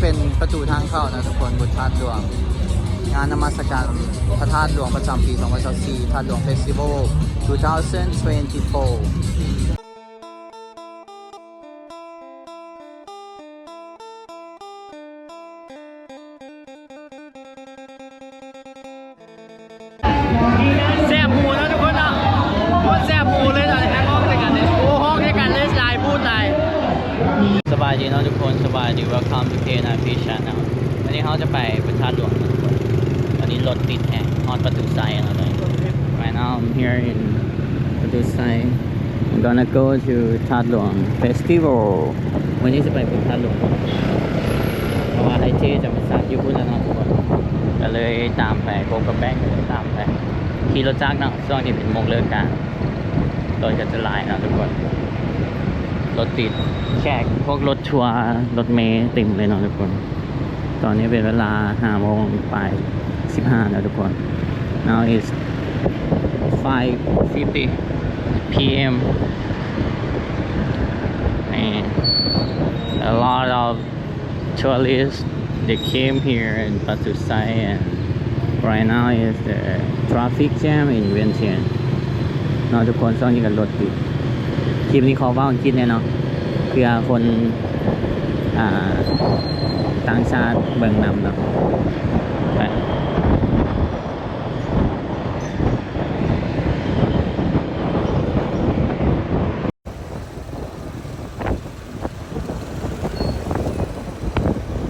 เป็นประตูทางเข้านะทุกคนบุตรธาตุหลวง งานนมัสการพระธาตุหลวงประจำปี 2024ธาตุหลวงเฟสติวัล2024ายดีเนาะทุกคนสบายดี welcome to K9 Fish Channel วันนี้เขาจะไปประธาตุหลวงนะทุกคนตอนนี้รถติดแหงออนประตูไซแล้วเลย right now I'm here in ประตูไซ I'm gonna go to ธาตุหลวง festival วันนี้จะไปประธาตุหลวงเพราะว่าไอเจจะมาสักอยู่พุ่นแล้วนะทุกคนก็เลยตามไปโกกับแบงค์เลยตามไปขี่รถจักรเนาะช่วงที่เป็นโมงเลิกการรถก็จะหลายนะทุกคน รถติดแขกพวกรถทัวร์รถเมล์เต็มเลยเนาะทุกคน ตอนนี้เป็นเวลาห้าโมงปลายสิบห้าแล้วทุกคน now is 5:50 p.m. and a lot of tourists they came here in Batu Sai and right now is the traffic jam in Vientiane เนาะทุกคนช่วงนี้กันรถติด คลิปนี้ขอว่าอังกฤษเนี่ยเนาะเพื่อคนอ่าต่างชาติเบิ่งนำเนาะไป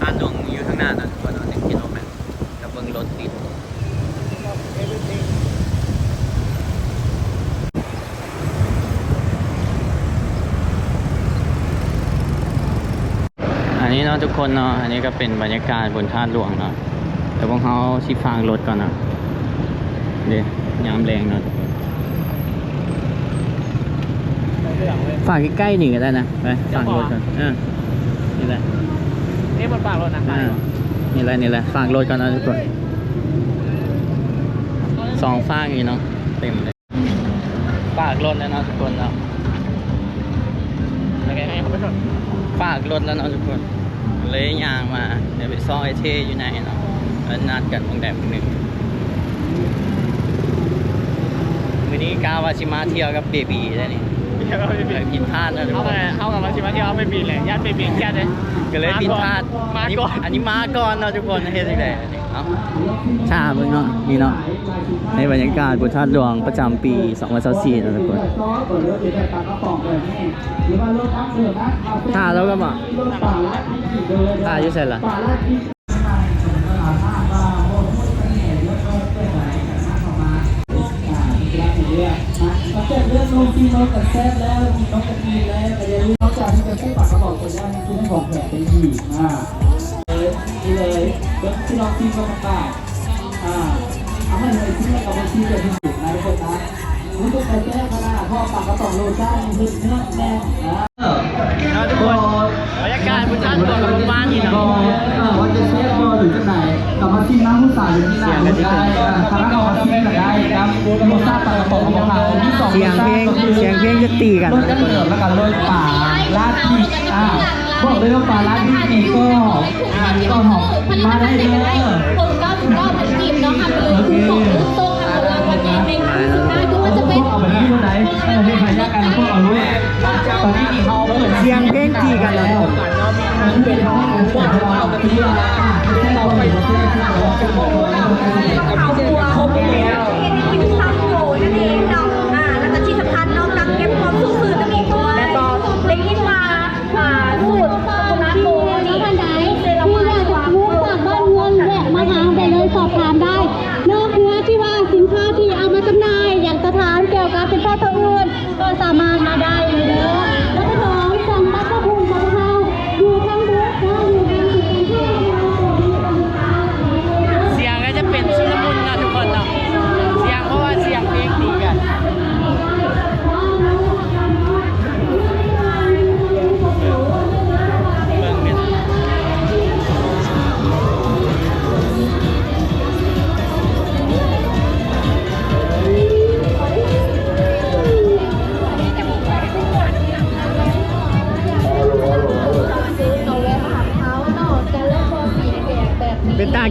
อ่านลงอยู่ข้างหน้าเนาะทุกคนเนาะหนึ่งกิโลเมตรกับเบิ่งรถติด อันนี้เนาะ ทุกคนเนาะอันนี้ก็เป็นบรรยากาศบนท่าหลวงเนาะเดี๋ยวพวกเขาชิฟางรถก่อนเนาะเดี๋ยวยามแรงเนาะฝากใกล้ๆหนึ่งก็ได้นะไปฝากรถก่อนอ่านี่แหละนี่มันปากรถนะอ่านี่แหละนี่แหละฝากรถก่อนนะทุกคนสองฝากอีกเนาะเต็มเลยฝากรถแล้วเนาะทุกคนเนาะโอเคให้เขาไปชนฝากรถแล้วเนาะทุกคน เลยยางมาเดี๋ยวไปซ่อไอเทอยู่ไหนเนาะแล้วนัดกันตรงแดดหนึ่งวันนี้กาวาชิมาเที่ยวกับเบบีได้นี่ เขาไปบิเลยนผิดพลาดนะทุกเขาคไปนเขากับมาชิมาที่เขาไปบินเลยญาติไปบินแค่เลยก็เลยผิดพลาดมาก่อน อันนี้มาก่อนเนาะทุกคนเฮ็ดได้เอ้าชาเบิ่งเนาะนี่เนาะในบรรยากาศบุญธาตุหลวงประจำปี2024นะทุกคนท่าแล้วก็มาท่าอยู่เสร็จละ มากเรื่องลงที่นกกับแซ่บแล้วมีนกกระทีแล้วแต่อย่าลืมนอกจากที่จะพูดปากกระบอกคนได้ที่ให้บอกแผลเป็นอีกอ่าเลยนี่เลยเบิร์ที่น้องทีมก็ประกาศอ่าเอาให้เลยที่ให้กับบัญชีเกิดที่สุดนะทุกคนนะรู้ตัวแต่แก้ขนาดพ่อปากกระป๋องโลซ่าคือเนื้อแน่นะเนะทุกคนบรรยากาศบนท่าหลวงกับบ้านนี่เนาะว่าจะเช็คบอลหรือจะไหนกลับมาที่น้ำผู้ สาวหรือที่ไหนได้คาราบาลที่ไหนได้ครับโลซ่าปากกระป๋องของเราที่สองเสียงเพลงเสียงเพลงจะตีกันรถนกทุระกคนเดิมแล้วกันรถป่าลาดที่อ่าบอกเลยว่าป่าลาดที่นี่ก็ก็หอมมาได้เลยคนก็ก็เหมือนจีบเนาะค่ะไปเลยคือส่งลูกโซ่ค่ะคนละวันนี้เป็นสิบห้าคือว่าจะเป็นพวกเอาไปที่ไหนเออให้พยากันพวกเอารู้ตอนนี้เขาเปิดเสียงเพลงตีกันแล้ว มันเป็นห้องพวกเราเอาไปที่เราเราไปประเทศที่เราเป็นของเราเขาตัวเขาเป็นแล้วซัมโบนั่นเองเนาะอ่าแล้วก็ที่สำคัญเนาะนักเก็บความสุขคืนนั่นเองด้วยแล้วก็ได้ยินมาอ่าสูตรสกุลโกนี่ท่านใดที่อยากจะรู้ฝากบ้านเงินแวะมาหาได้เลยสอบถามได้นอกเหนือที่ว่าสินค้าที่เอามาจำหน่ายอย่างสถานเกี่ยวกับสินค้าตัวอื่นก็สามารถมาได้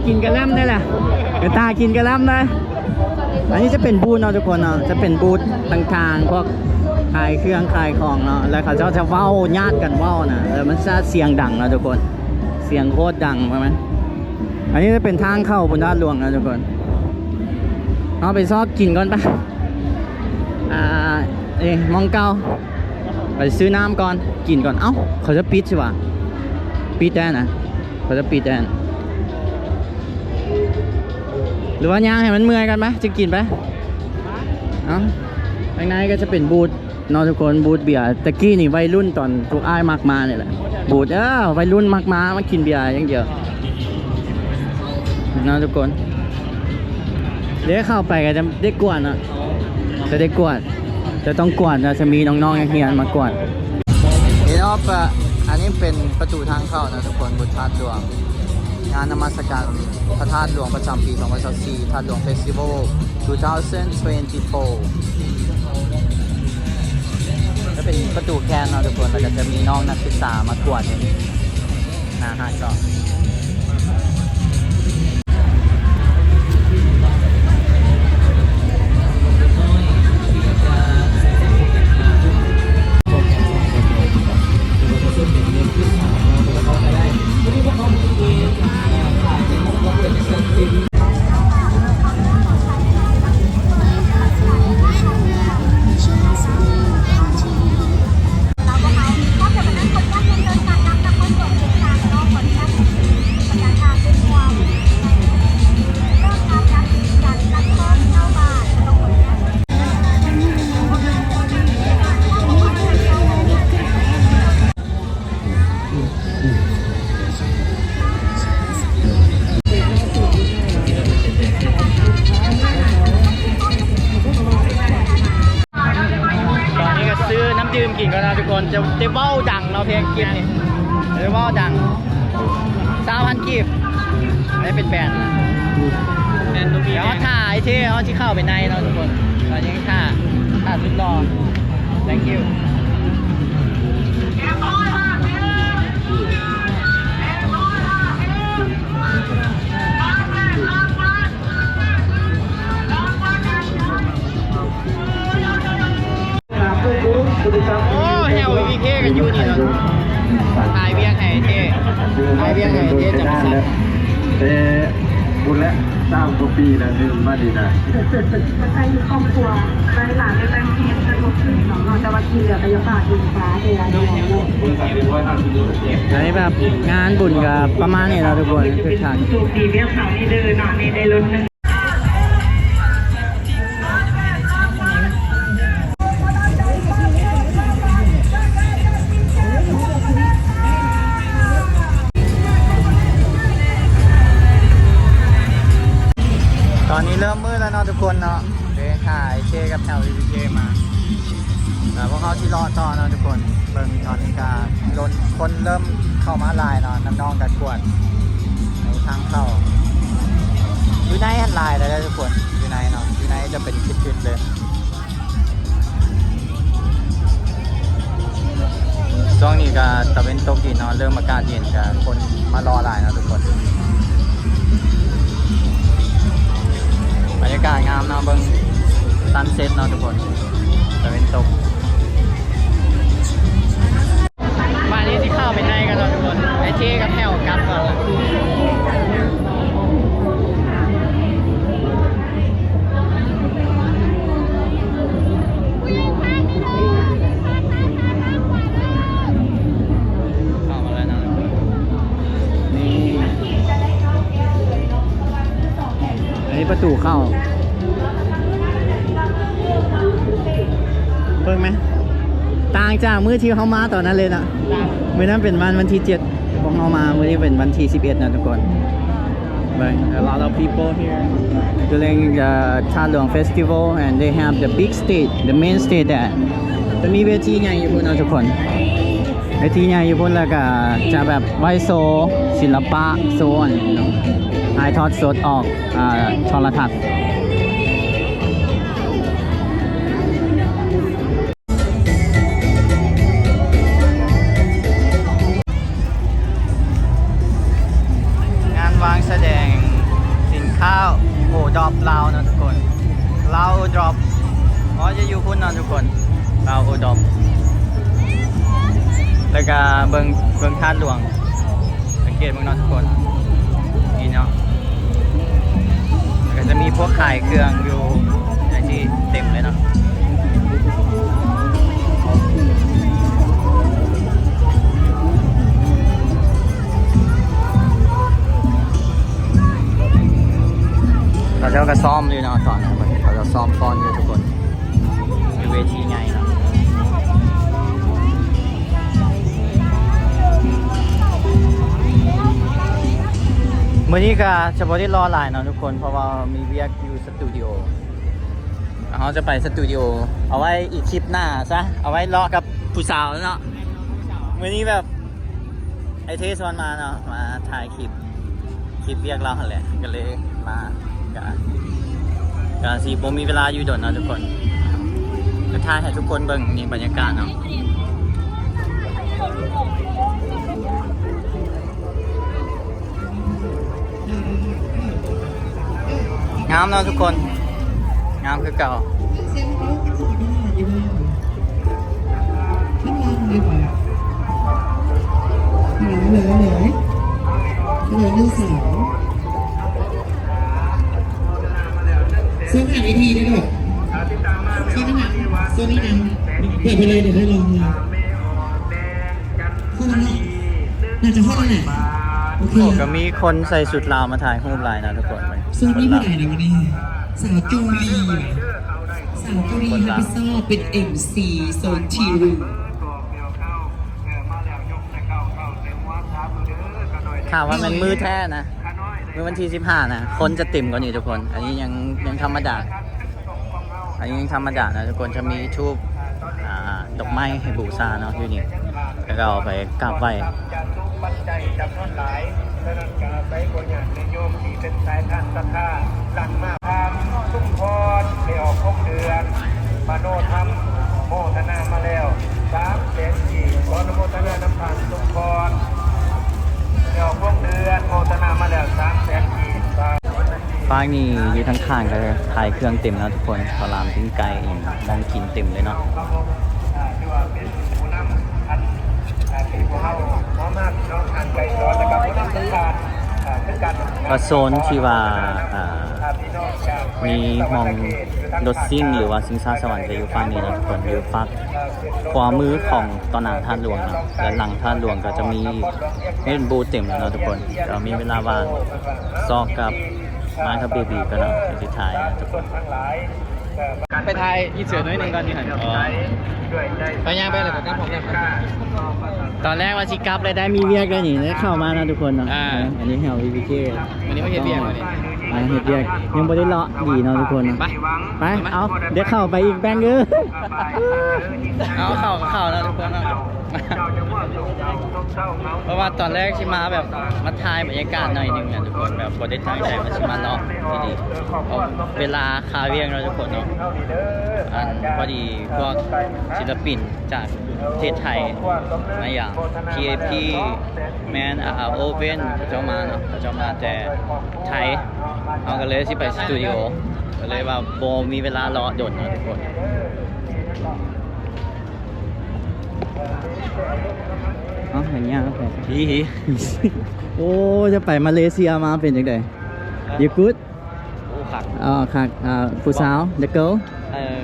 กินกระแลมได้แหละเป็นตากินกระแลมได้อันนี้จะเป็นบูธเนาะทุกคนเนาะจะเป็นบูธต่างๆพวกขายเครื่องขายของเนาะแล้วเขาจะจะเว้าญาติกันเว้านะแล้วมันจะเสียงดังเนาะทุกคน เสียงโคตรดังใช่ไหมอันนี้จะเป็นทางเข้าบนด้านหลวงนะทุกคนเอาไปซอกกินก่อนปะอ่าเอ๊มองเก้าไปซื้อน้ำก่อนกินก่อนเอ้าเขาจะปิดใช่ปะปิดแดนนะเขาจะปิดแดน หรือว่าย่างให้มันเมื่อยกันไหมจะกินไหมเอ้าข้างในก็จะเป็นบูธนอะทุกคนบูธเบียร์ตะกี้นี่วัยรุ่นตอนพวกอ้ายมากมาเนี่ยแหละบูธเออวัยรุ่นมากมามากินเบียร์อย่างเดียวนอะทุกคนเดี๋ยวเข้าไปก็จะได้กวดอะจะได้กวดจะต้องกวดนะจะมีน้องๆนักเรียนมากวดเห็นว่าปะอันนี้เป็นประตูทางเข้านะทุกคนบุตรธาตุหลวง งานนมัสการพระธาตุหลวงประจำปี 2024ธาตุหลวงเฟสติวัล 2024จะเป็นประตูแคนเนาะทุกคนแล้วก็จะมีน้องนักศึกษามากวดอยู่หน้าห้างก็เราก็ นนะทุกคนจะจะเว้าดังเนาะเพลงกินนี่จะเว้าดังสามพันกีบได้เป็นแบรนด์นะเดี๋ยวถ่ายที่เขาที่เข้าไปในเนาะทุกคนตอนนี้ถ่าถ่าสุดรอ thank you เคกันอยู่นี่เนาะถ่ายเวียงไห้เท่ถ่ายเวียงไห้เท่จังสันแต่บุญและสร้างตัวปีแล้วนี่มาดีนะใครมีครอบครัวไปหลานไปแบงค์เทียนสะดวกขึ้นสองนอนแต่ว่าที่เหลือก็ยังฝากอินฟ้าเวลาเดียวอันนี้แบบงานบุญกับประมาณนี้เราะทุกคนคือทางสูบดีเบี้ยเขานี่เดินหนอนนี่ได้รถหนึงามเนาะเบิ่งซันเซ็ตเนาะทุกคนตะเวนตกมานี้ที่เข้าไปในกันเนาะทุกคนไอเทกับแถวกลับก่อนละเข้ามาแล้วนี่ประตูเข้า บิ่งไหมต่างจากมื้อที่เขามาตอนนั้นเลยนะมื้อนั้นเป็นวันวันที่7พวกเขามามื้อนี้เป็นวันที่11นะทุกคนเบิ่ง a lot of people here during the ชาหลวง festival and they have the big stage the main stage there จะมีเวทีใหญ่อยู่พุ่นนะทุกคน เวทีใหญ่อยู่พุ่นแล้วก็จะแบบไหวโซ ศิลปะโซนถ่ายทอดสดออกอ่าโทรทัศน์ เบิงเบิงท่าหลวง สังเกตเบิงเนาะทุกคน นี่เนาะแล้วก็จะมีพวกขายเครื่องอยู่ในที่เต็มเลยเนาะเขาเจ้าก็ซ้อมอยู่เนาะตอนนั้นเขาจะซ้อมซ้อนอยู่ทุกคนอยู่เวทีไงเนาะ มื่อนี้ก็เฉพาะที่รอหลายเนาะทุกคน เพราะว่ามีเวียกอยู่สตูดิโอเขาจะไปสตูดิโอเอาไว้อีกคลิปหน้าซะ เอาไว้รอกับผู้สาวเนาะมื่อนี้แบบ ไอเทสมันมาเนาะมาถ่ายคลิปคลิปเรียกเราหั่นแหละก็เลยมาก็ก็สีผมมีเวลาอยู่ดดเนาะทุกคนก็ถ่ายให้ทุกคนเบิ่งนี่บรรยากาศเนาะ งามเนาะทุกคน งามคือเก่าเหลือเหลือเหลือเหลือหนึ่งสาวโซนหาวิธีได้ด้วยโซนนี้นะโซนนี้นะเปิดไปเลยเดี๋ยวได้ลองเลย คก็มีคนใส่สุดลาวมาถ่ายรูปหลายนะทุกคนโซนนี้ไปไหนนะวันนี้สาวเกาหลีสาวเกาหลีฮับพิซซ่าเป็น MC โซนทีรูข่าวว่ามันมือแท้นะมือวันที่ 15 นะ คนจะติ่มกว่านี้ทุกคน อันนี้ยังยังธรรมดา อันนี้ยังธรรมดานะทุกคนจะมีทูบดอกไม้ให้บูชาเนาะอยู่นี่แล้วก็เอาไปกราบไหว้ ปัจจัยจำนวนหลายดังนั้นการใช้บริญาณในโยมที่เป็นสายทานศรัทธาดังมากทำสุ่มพรไปออกคงเดือนมาโนธรรมโมทนามาแล้วสามแสนสี่ขอนโมทนาน้ำผ่านสุ่มพรไปออกคงเดือนโมทนามาแล้วสามแสนสี่สาฟางนี่อยู่ทั้งข้างก็ถ่ายเครื่องเต็มแล้วทุกคนขาวหลามปิ้งไก่อย่างมองกินเต็มเลยเนาะ กการอ่าเป็นการก็โซนที่ว่าอ่าพี่น้องจากมีมองรถซิ่งหรือว่าซิงซ่าสวรรค์จะอยู่ฝั่งนี้นะทุกคนอยู่ฝั่งขวามือของตอนหน้าท่านหลวงเนาะและหลังท่านหลวงก็จะมีเล่นบูธเต็มแล้วเนาะทุกคนก็มีเวลาว่างซอกกับมากับเบบีก็เนาะเป็นสุดท้ายนะทุกคนทั้งหลายไปทายอีเสือน้อยหนึ่งก่อนดีหันอ๋อด้วยใจไปย่างไปเลยกับก้าผมเนี่ย ตอนแรกว่าชิกลับเลยได้มีเวียกได้หนิได้เข้ามานะทุกคนเนาะอ่า อันนี้แถววีพีเควันนี้ไม่เห็นเบียร์วันนี้อ่าเฮ็ดเวียกยังบ่ได้เลาะดีเนาะทุกคนเนาะไป ไปเอาเดี๋ยวเข้าไปอีกแบงค์เด้อเอาเข้าเข้าแล้วทุกคนเนาะเจ้าจะว่าสุขเจ้าต้องเศร้า เพราะว่าตอนแรกชิมาแบบมาถ่ายบรรยากาศหน่อยหนึงนะทุกคนแบบบ่ได้ตั้งใจมาชิมาเนาะทีนี้เอาเวลาคาเวียงเราะทุกคนเนาะอันพอดีพวกศิลปินจากประเทศไทยมาอย่าง PAP แมนอาโอเวนเขาจ้ามาเนาะเขาจ้ามาแต่ไทยเอากันเลยสิไปสตูดิโอก็เลยว่าโบมีเวลารอโดดเนาะทุกคน อ๋ออย่างเงี้ยครับผมพี่โอ้จะไปมาเลเซียมาเป็นจังได you good โอ้ขักอ๋อค่ะอ่าผู้สาว the girl เอ่อ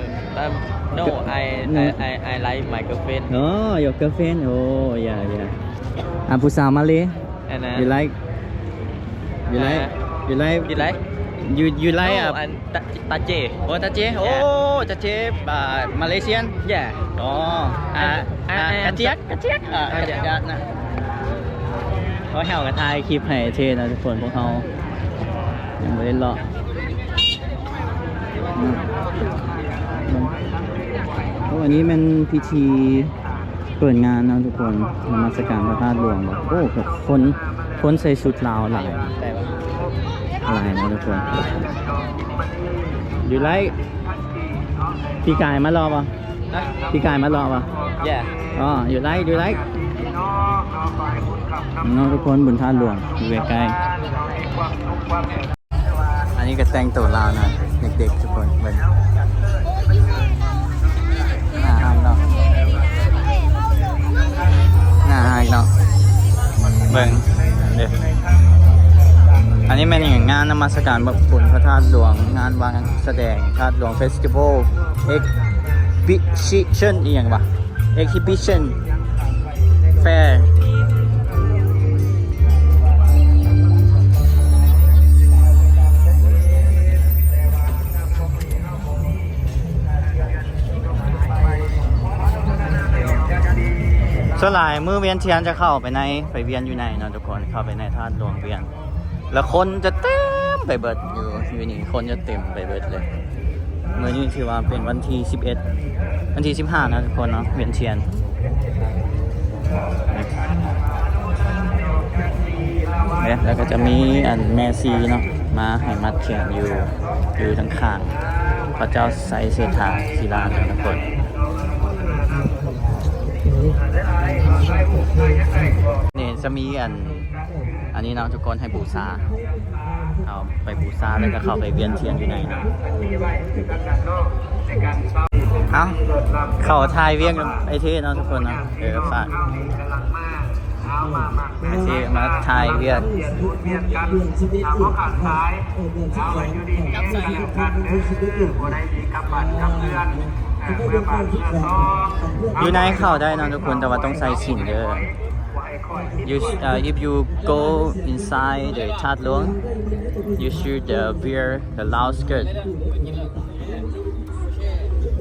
no I No. I I like my girlfriend oh your girlfriend oh yeah yeah อ่าผู้สาวมาเล and you like you like you like you like you you like no อะ and ตาตาเจโอ้ตาเจโอ้ตาเจอ่ามาเลเซียน yeah อ๋ออ่าอ่ากระเจี๊ยกกระเจี๊ยกอ่ากระเจี๊ยกนะเขาแหวกระทายคลิปให้เทนะทุกคนพวกเขายังไม่ได้เลาะอืมโอ้อันนี้มันพิธีเปิดงานนะทุกคนนมัสการพระธาตุหลวงบอกโอ้แบบคนคนใส่ชุดลาวหลาย หลายนะทุกคนอยู่ไรพี่กายมารอป่ะนะพี่กายมารอป่ะ yeah อ๋ออยู่ไรอยู่ไรน้องทุกคนบุญท่าหลวงอยู่ใกล้ๆอันนี้นี้ก็แต่งตัวลาวหน่อยเด็กๆทุกคนเบิ่งหน้าฮักเนาะหน้าฮักเนาะเบิ่งเด็ก อันนี้เป็นอย่างงานนมัสการบัพพุนพระธาตุหลวงงานวางแสดงธาตุหลวงเฟสติวัลเอ็กบิชิชันอีกอย่างปะเอ็กซิบิชันแฟร์สลายมือเวียนเทียนจะเข้าไปในไปเวียนอยู่ในเนาะทุกคนเข้าไปในท่าหลวงเวียน แล้วคนจะเต็มไปเบิดอยู่อยู่นี่คนจะเต็มไปเบิดเลยเมื่อนี้ถือว่าเป็นวันที่ 11 วันที่ 15 นะทุกคนเนาะเวียนเทียนเนี่ยแล้วก็จะมีอันแม่ซีเนาะมาให้มัดแขนอยู่อยู่ทั้งข้างพระเจ้าไซเศรษฐาศิลาเนะทุกคนนี่จะมีอัน อันนี้เนาะทุกคนให้บูชาเอาไปบูชาแล้วก็เข้าไปเวียนเทียนอยู่ในนะเอาเข้าทายเวียงไอเทเนาะทุกคนเนาะเออฝากไอเทมาทายเวียนอาเขาขาดซ้ายเอาไว้อยู่ดีๆกันเด้อบ่ได้มีกำบัดกำเรือนเอ่อเมื่อบาดเมื่อซ้ออยู่ในเข้าได้นาะทุกคนแต่ว่าต้องใส่สินเด้อ you uh, if you go inside the Tat Luang you should uh, wear the Lao skirt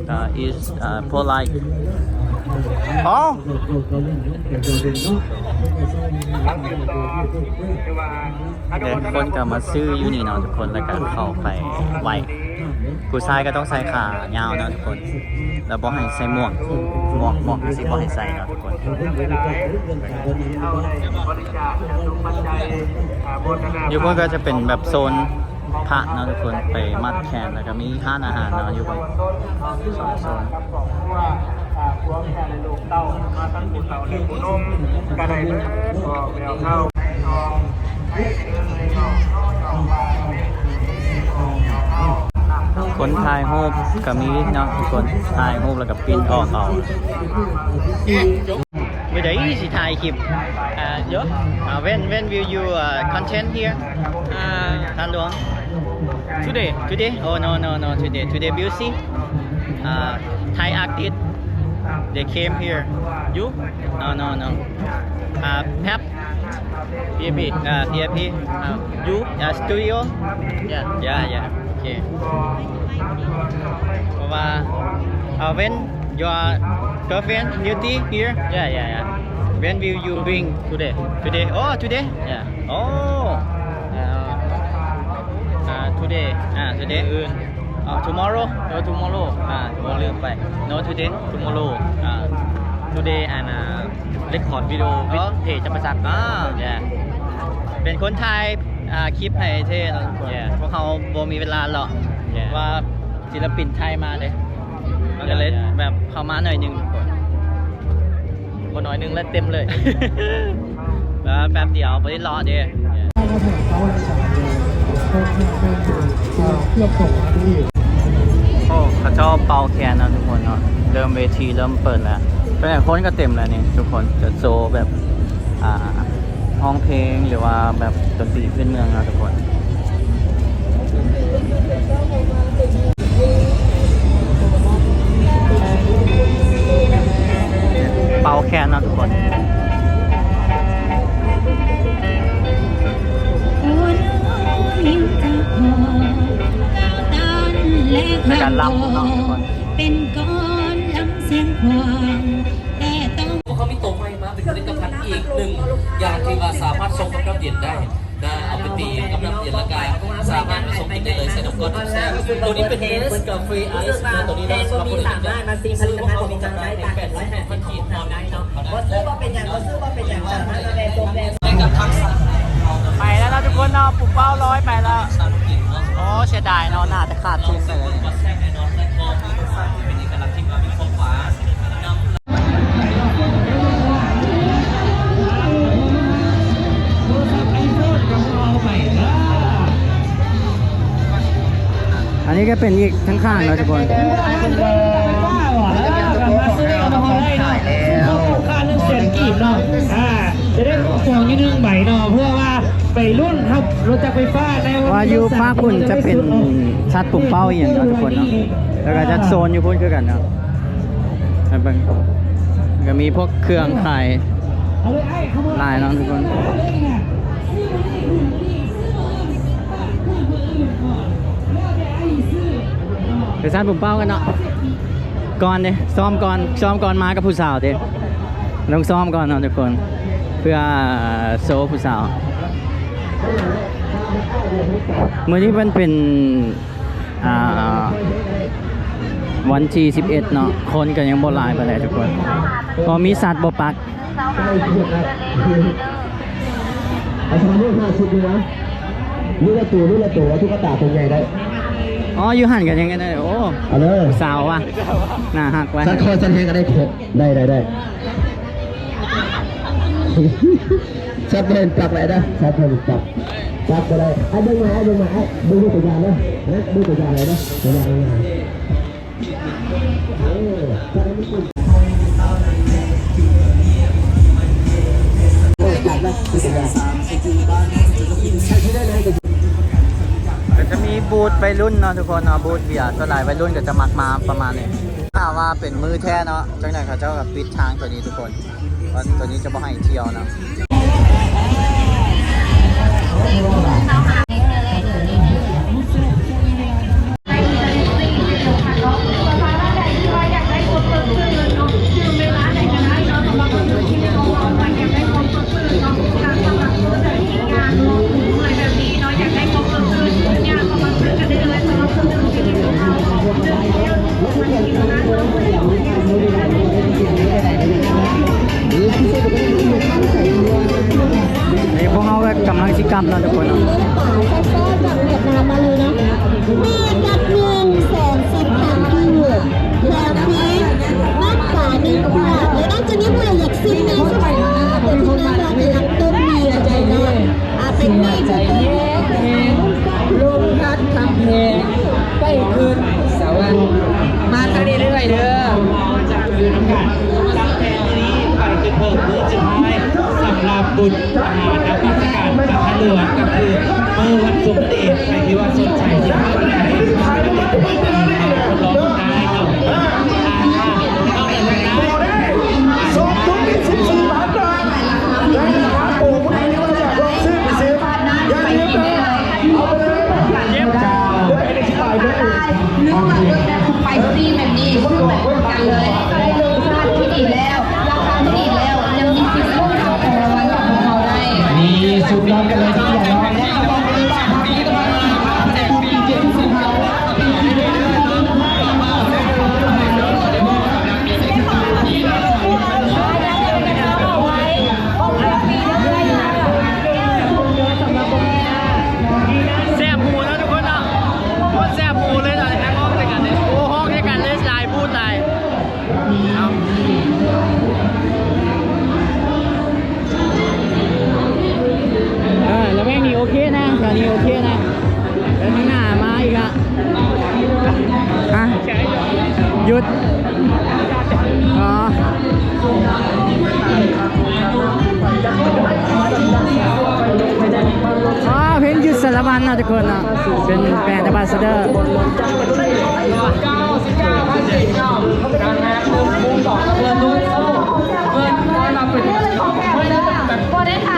uh, is uh, polite oh เด็กคนก็มาซื้ออยู่นี่เนาะทุกคนแล้วก็เข้าไปไหว ผู้ชายก็ต้องใส่ขายาวเนาะทุกคน แล้วบ่ให้ใส่หมวก หมวกหมวกสิบ่ให้ใส่เนาะทุกคนอยู่พวกก็จะเป็นแบบโซนพระเนาะทุกคนไปมัดแขนแล้วก็มีห้านอาหารเนาะอยู่บนสองโซนพวแค่ในลูกเต้ามาตั้งบุญเต้าเลี้ยงบุญนมก็ไดเลยก็แมวเข้าให้ทองให้ คนถ่ายรูปก็มีเนาะทุกคนถ่ายรูปแล้วก็ปิ้นออกเอาไม่ได้สิถ่ายคลิปอ่าเยอะ when when will you uh, content here อ่าท่านหลวง today today oh no no no today today music uh, Thai artist they came here you no no no uh, Pep PAP uh, PAP uh, you uh, studio yeah yeah yeah okay เพราะว่า uh, when your girlfriend duty here yeah yeah yeah when will you bring today today oh today yeah oh uh, uh, today อ่า today อื่น uh, tomorrow no tomorrow อ่า tomorrow ลืมไป no today tomorrow อ่า today and uh, record video with เพจจำปาสักอ่า yeah เป็นคนไทยอ่าคลิปให้เท่เนาะทุกคนเพราะเขาโบมีเวลาหรอก ว่าศิลปินไทยมาเด้ก็เลยแบบเข้ามาหน่อยหนึงทุกคนคนน้อยหนึงแล้วเต็มเลย แล้วแป๊บเดียวไปรอเด้โอ้เขาชอบเป่าแคนนะทุกคนเนาะเริ่มเวทีเริ่มเปิดแล้วเป็นไงคนก็เต็มแล้วนี่ทุกคนจะโซแบบ อ่าห้องเพลงหรือว่าแบบดนตรีพื้นเมืองนะทุกคน เป่าแคนนะทุกคนในการรำเนาะทุกคนเป็นก้อนลำเสียงควางแต่ต้องเขามีตัวใหม่มาเป็นผลิตภัณฑ์อีกหนึ่งอย่างที่ว่าสามารถส่งกับน้ำเย็นได้ นะเอาไปตีกับน้ำเย็นและกาสามารถผสมกินได้เลยใส่น้ำก้อนน้ำแซ่บตัวนี้เป็นเหมือนกับฟรีไอซ์นะตัวนี้นะสำหรับคนที่จะซื้อพวกเขามีจำหน่ายในแปดร้อยแปดพันขีดนอนได้เนาะว่าซื้อว่าเป็นอย่างว่าซื้อว่าเป็นอย่างสามารถแสดงตัวแทนได้กับทักษะไปแล้วนะทุกคนเนาะปุ่มเป้าร้อยไปแล้วสารกินเนาะโอ้เสียดายเนาะน่าจะขาดทุนไปเลย อันนี้ก็เป็นอีกทั้งข้างเนาะทุกคนมาซื้อเอามาให้เนาะค่าหนึ่งแสนกีบเนาะจะได้ซองยี่หนึ่งใบเนาะเพื่อว่าไปรุ่นครับรถจักรไฟฟ้าในวันว่าอยู่ภาคคุณจะเป็นชัดปุ่มเป้าอย่างเนาะทุกคนเนาะแล้วก็จะโซนอยู่พุ่นคือกันเนาะแล้วเบิ่งก็มีพวกเครื่องขายเอาเลยไขามาลายเนาะทุกคน ไปซัดปุ่มเป้ากันเนาะก่อนเด้ซ้อมก่อนซ้อมก่อนมากับผู้สาวเด้ต้องซ้อมก่อนเนาะทุกคน เพื่อโซผู้สาวเมื่อนี้มันเป็นวันที่11 เนาะคนก็ยังบ่หลายไปานใดทุกคนพอมีสัตว์บ่ปักเอาชนะด้วยห้าชุดเลยนะนี่ละตัวนี่ละตัวทุกตาตัวใหญ่ได้ อ๋ออยู่หันกันยังไงได้โอ้เอาเลยสาวว่ะหน้าหักไว้สันคอสันแหงก็ได้ครบได้ได้ได้ชัดเจนปรับอะไรนะชัดเจนปรับปรับก็ได้ไอ้เบิ้งมาไอ้เบิ้งมาไอ้ดูดูตัวอย่างนะนะดูตัวอย่างเลยนะตัวอย่างงานเออถ้าไม่คุณจับนะดูตัวอย่างใช้ที่ได้เลย ก็จะมีบูธวัยรุ่นเนาะทุกคนเนาะบูธเบียร์ส่วนหลายวัยรุ่นก็จะมักมาประมาณนี้ถ้าว่าเป็นมือแท้เนาะจังไหนเขาเจ้ากับปิดทางตัวนี้ทุกคนตัวนี้จะบ่ให้เที่ยวเนาะ โอเคนะตอนนี้โอเคนะแล้วข้างหน้ามาอีกอะอะหยุดอ๋ออ๋อเพลงหยุดสารวันนะทุกคนนะเป็นแบรนด์บาสเดอร์ก็ได้ถ่า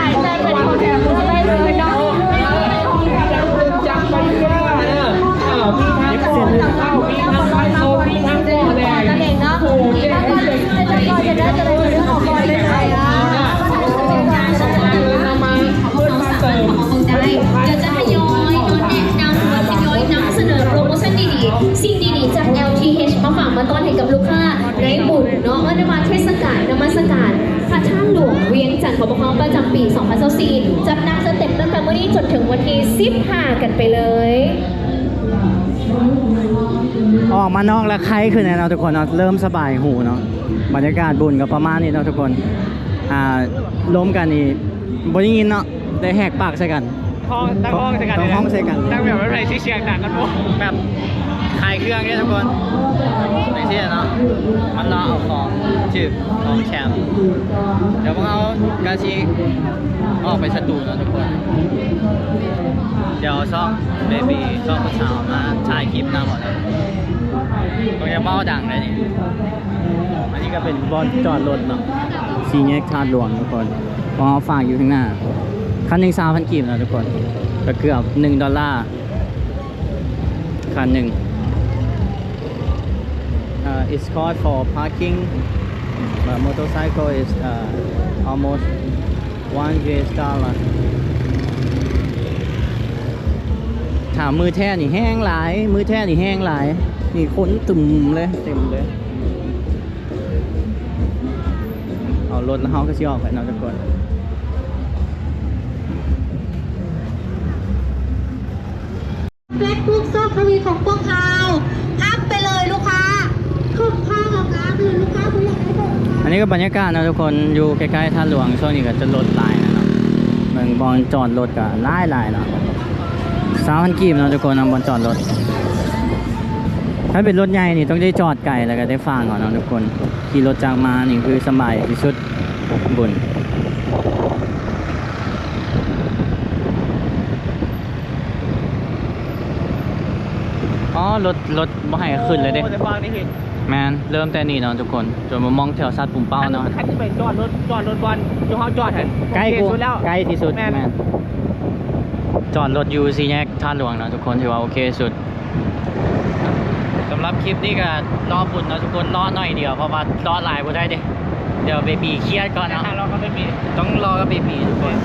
ยแต่ มีทั้งไฟโซมีทั้งโซ่แดงนั่นเองเนาะนี่ถ้าก่อนจะได้ก่อนจะได้จะได้เรื่องของก่อนเลยอะเลยนำมาเพื่อมาเติมได้เดี๋ยวจะทยอยโดนแนะนำมาทยอยนำเสนอโปรโมชั่นดีๆสิ่งดีๆจาก LTH มาฝากมาตอนให้กับลูกค้าในบุญเนาะเมื่อในวันเทศกาลนมัสการพระท่านหลวงเวียงจันทร์ขอบพระประจำปี 2024จัดนักจะเต็มตั้งแต่วันนี้จนถึงวันที่15กันไปเลย ออกมานอกแล้วใครขึ้นเนี่ยเนาะทุกคนเนาะเริ่มสบายหูเนาะบรรยากาศบุญก็ประมาณนี้เนาะทุกคนอ่าล้มกันนี่บ่ได้ยินเนาะได้แหกปากใส่กันห้องตั้งห้องใส่กันตั้งห้องใส่กันตั้งแบบว่าอะไรที่เชียงต่างกันหมดแบบ ขายเครื่องเนี่ยทุกคนในที่เนาะมันรอเอาของจืบของแชมป์เดี๋ยวพวกเรากาชีออกไปสตูเนาะทุกคน เดี๋ยวช่องเบบี้ช่องผู้สาวมาถ่ายคลิปหน้าหมดแล้วตรงนี้เบ้าดังเลยนี่อันนี้ก็เป็นบอลจอดรถเนาะซีแยกชาดหลวงทุกคนพอฝากอยู่ข้างหน้าคันหนึ่งสามพันกีบนะทุกคนก็เกือบหนึ่งดอลลาร์คันหนึ่ง uh, it's called for parking but motorcycle is uh, almost one US dollar ถามมือแท้นี่แห้งหลาย มือแท้นี่แห้งหลาย นี่คนตุ่มเลยเต็มเลย เอารถแล้วเขาก็ชิออกไปเนาะทุกคน เฟซบุ๊กโซทวีของพวกเราอัพไปเลยลูกค้าคุ้มค่ากับอัพเลยลูกค้าคุณอยากให้ผม อั นนี้ก็บรรยากาศนะทุกคนอยู่ใกล้ๆท่าหลวงช่วงนี้ก็จะรถหลายนะเนาะเมืองบอลจอดรถก็หลายหลายเนาะสามพันกีบเนาะทุกคนนะบอลจอดรถถ้าเป็นรถใหญ่นี่ต้องได้จอดไกลแล้วก็ได้ฟังก่อนเนาะทุกคนขี่รถจากมานี่คือสบายที่สุดบุญอ๋อรถรถบ่ให้ขึ้นเลยเด้ แมนเริ่มแต่นี่เนาะทุกคนจนมามองแถวซัดปุ่มเป้าเนาะคันที่ไปจอดรถจอดรถบอลอยู่ห้องจอดเห็นใกล้กูสุดแล้วใกล้ที่สุดแม่แมนนจอดรถอยู่ซีแยกท่าหลวงเนาะทุกคนถือว่าโอเคสุดสำหรับคลิปนี้ก็รอปุ่นเนาะทุกคนรอหน่อยเดียวเพราะว่ารอหลายบ่ได้เด้เดี๋ยวเบบีเครียดก่อนเนาะเราก็ไม่มีต้องรอกับเบบีทุกคน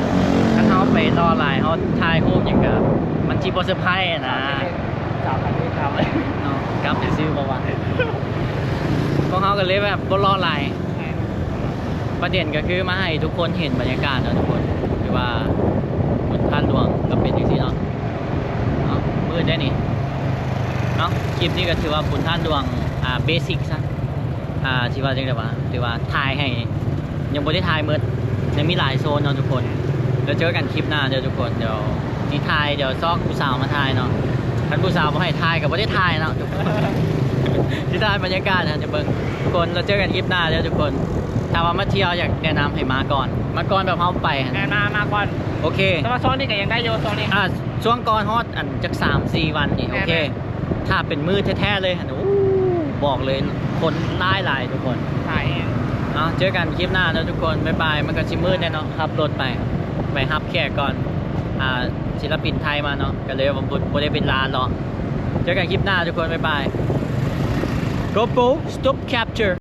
ถ้าเขาไปรอหลายเขาถ่ายรูปอย่างกับมันจีบเซอร์ไพรส์อะนะสาวคันที่ทำเลยเนาะกลับไปซื้อประวัติ พวกเขาก็เลยแบบบ่รอหลายประเด็นก็คือมาให้ทุกคนเห็นบรรยากาศนะทุกคนคือว่าบนท่านหลวงก็เป็นอย่างนี้เนาะเอามืดได้นี่เนาะคลิปนี้ก็ถือว่าบุญท่านหลวงอ่าเบสิกซะอ่าที่ว่าจังไดว่าถือว่าถ่ายให้ยังบ่ได้ถ่ายมืดยังมีหลายโซนเนาะทุกคนเดี๋ยวเจอกันคลิปหน้าเดี๋ยวทุกคนเดี๋ยวที่ถ่ายเดี๋ยวซอกผู้สาวมาถ่ายเนาะท่านผู้สาวบ่ให้ถ่ายก็บ่ได้ถ่ายเนาะทุกคน ที่ถ่ายบรรยากาศนะจะเบิ่งทุกคนเราเจอกันคลิปหน้าเดี๋ยวทุกคนถ้าว่ามาเที่ยวอยากแนะนำให้มาก่อน มาก่อนแบบเฮาไปแม่อะมามาก่อนโอเคแต่ว่าโซนนี้ก็ยังได้โยโซนนี้อะช่วงก่อนฮอดอันจักสามสี่วันนี่โอเค ถ้าเป็นมือแท้ๆเลยอันโอ้บอกเลยคนหลายหลายๆทุกคนถ่ายเองเอาเจอกันคลิปหน้าแล้วทุกคนบ๊ายบายมันก็ชิมืดแน่เนาะขับรถไปไปฮับแขกก่อนอ่าศิลปินไทยมาเนาะก็เลยว่าบ่บ่ได้เป็นลานหรอกเจอกันคลิปหน้าทุกคนบ๊ายบาย GoPro stop capture